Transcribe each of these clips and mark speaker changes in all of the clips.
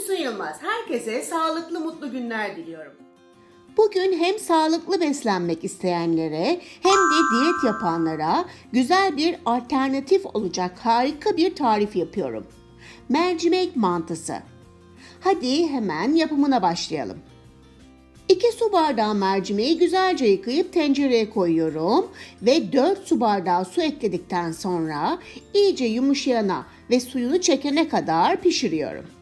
Speaker 1: Füsun Yılmaz. Herkese sağlıklı, mutlu günler diliyorum.
Speaker 2: Bugün hem sağlıklı beslenmek isteyenlere hem de diyet yapanlara güzel bir alternatif olacak harika bir tarif yapıyorum. Mercimek mantısı. Hadi hemen yapımına başlayalım. 2 su bardağı mercimeği güzelce yıkayıp tencereye koyuyorum ve 4 su bardağı su ekledikten sonra iyice yumuşayana ve suyunu çekene kadar pişiriyorum.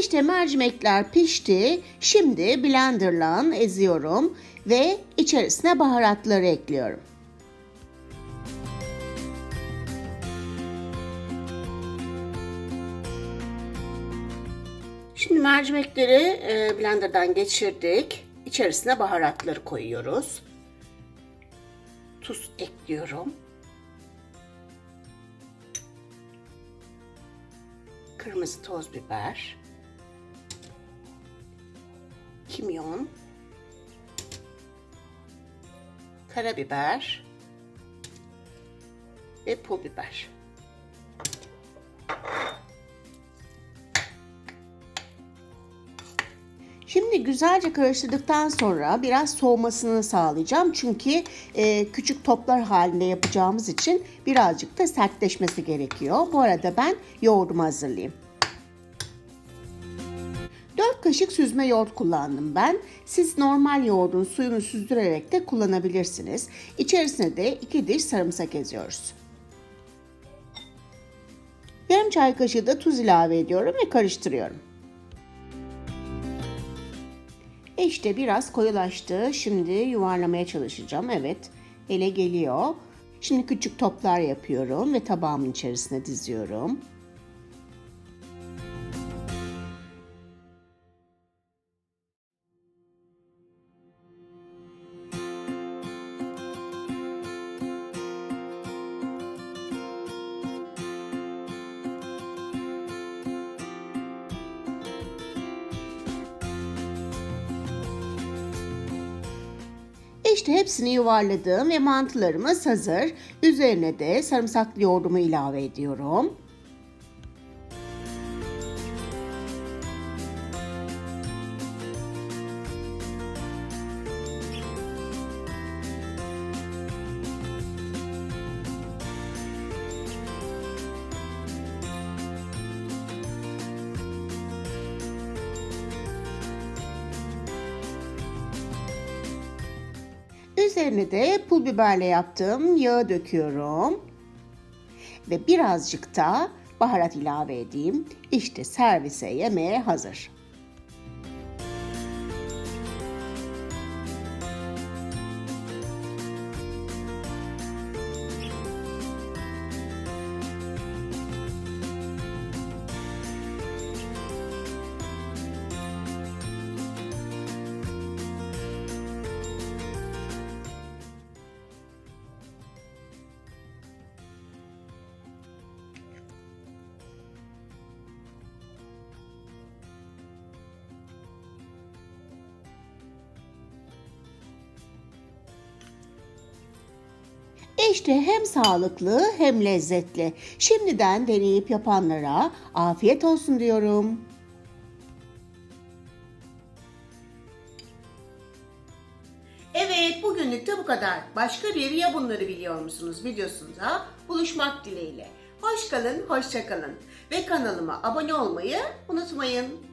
Speaker 2: İşte mercimekler pişti. Şimdi blenderla eziyorum ve içerisine baharatları ekliyorum. Şimdi mercimekleri e, blenderdan geçirdik. İçerisine baharatları koyuyoruz. Tuz ekliyorum. Kırmızı toz biber. Kimyon. Karabiber. Ve pul biber. Şimdi güzelce karıştırdıktan sonra biraz soğumasını sağlayacağım. Çünkü e, küçük toplar halinde yapacağımız için birazcık da sertleşmesi gerekiyor. Bu arada ben yoğurdumu hazırlayayım. 4 kaşık süzme yoğurt kullandım ben. Siz normal yoğurdun suyunu süzdürerek de kullanabilirsiniz. İçerisine de 2 diş sarımsak eziyoruz. Yarım çay kaşığı da tuz ilave ediyorum ve karıştırıyorum. İşte biraz koyulaştı. Şimdi yuvarlamaya çalışacağım. Evet, ele geliyor. Şimdi küçük toplar yapıyorum ve tabağımın içerisine diziyorum. İşte hepsini yuvarladım ve mantılarımız hazır. Üzerine de sarımsaklı yoğurdumu ilave ediyorum. Üzerine de pul biberle yaptığım yağı döküyorum. Ve birazcık da baharat ilave edeyim. İşte servise yemeğe hazır. İşte hem sağlıklı hem lezzetli. Şimdiden deneyip yapanlara afiyet olsun diyorum.
Speaker 1: Evet, bugünlük de bu kadar. Başka bir ya bunları biliyor musunuz videosunda buluşmak dileğiyle. Hoş kalın, hoşça kalın ve kanalıma abone olmayı unutmayın.